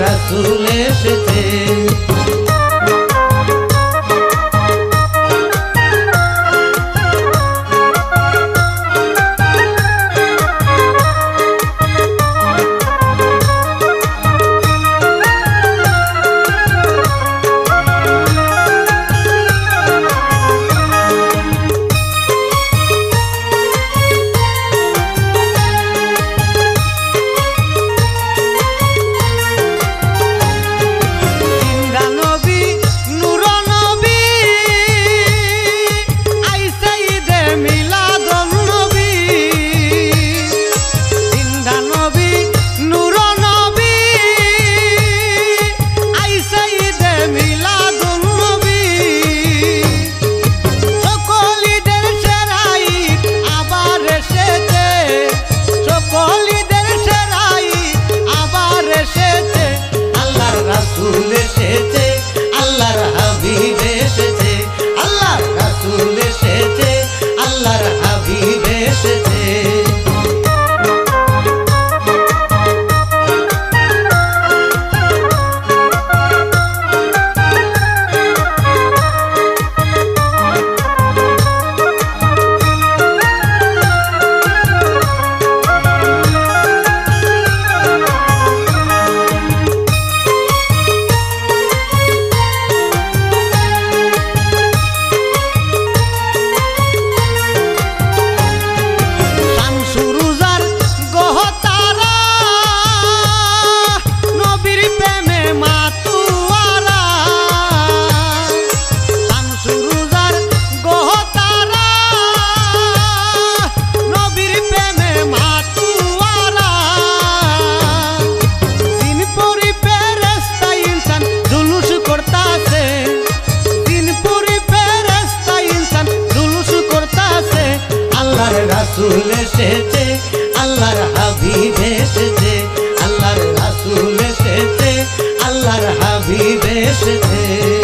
Rasul eşitir আল্লাহর হাবিব এসেছে।